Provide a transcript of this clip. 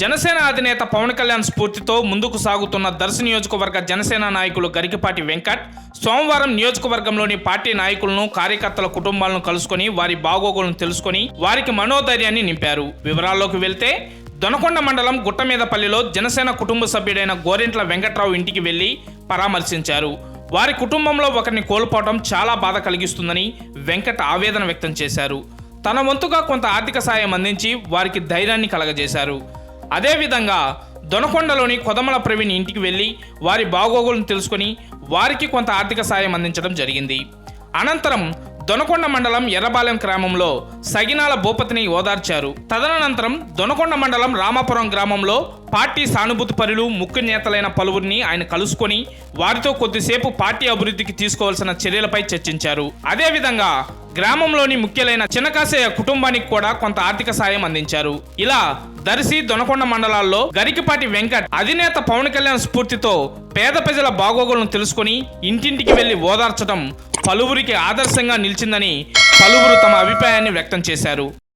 జనసేన అధినేత పవన్ కళ్యాణ్ స్ఫూర్తితో ముందుకు సాగుతున్న దర్శి నియోజకవర్గ జనసేన నాయకులు గరికపాటి వెంకట్ సోమవారం నియోజకవర్గంలోని పార్టీ నాయకులను కార్యకర్తల కుటుంబాలను కలుసుకొని వారి బాగోగులను తెలుసుకొని వారికి మనోధైర్యాన్ని నింపారు. వివరాల్లోకి వెళ్తే దొనకొండ మండలం గుట్టమీదపల్లిలో జనసేన కుటుంబ సభ్యుడైన గోరింట్ల వెంకట్రావు ఇంటికి వెళ్ళి పరామర్శించారు. వారి కుటుంబంలో ఒకరిని కోల్పోవడం చాలా బాధ కలిగిస్తుందని వెంకట్ ఆవేదన వ్యక్తం చేశారు. తన వంతుగా కొంత ఆర్థిక సాయం అందించి వారికి ధైర్యాన్ని కలగజేశారు. అదేవిధంగా దొనకొండలోని కొదమల ప్రవీణ్ ఇంటికి వెళ్ళి వారి బాగోగులను తెలుసుకొని వారికి కొంత ఆర్థిక సాయం అందించడం జరిగింది. అనంతరం దొనకొండ మండలం ఎర్రబాలెం గ్రామంలో సగినాల భూపతిని ఓదార్చారు. తదనంతరం దొనకొండ మండలం రామాపురం గ్రామంలో పార్టీ సానుభూతి పరులు ముఖ్య నేతలైన పలువురిని ఆయన కలుసుకొని వారితో కొద్దిసేపు పార్టీ అభివృద్ధికి తీసుకోవాల్సిన చర్యలపై చర్చించారు. అదేవిధంగా గ్రామంలోని ముఖ్యులైన చిన్నకాసయ్య కుటుంబానికి కూడా కొంత ఆర్థిక సాయం అందించారు. ఇలా దర్శి దొనకొండ మండలాల్లో గరికిపాటి వెంకట్ అధినేత పవన్ కళ్యాణ్ స్ఫూర్తితో పేద ప్రజల బాగోగులను తెలుసుకొని ఇంటింటికి వెళ్ళి ఓదార్చడం పలువురికి ఆదర్శంగా నిలిచిందని పలువురు తమ అభిప్రాయాన్ని వ్యక్తం చేశారు.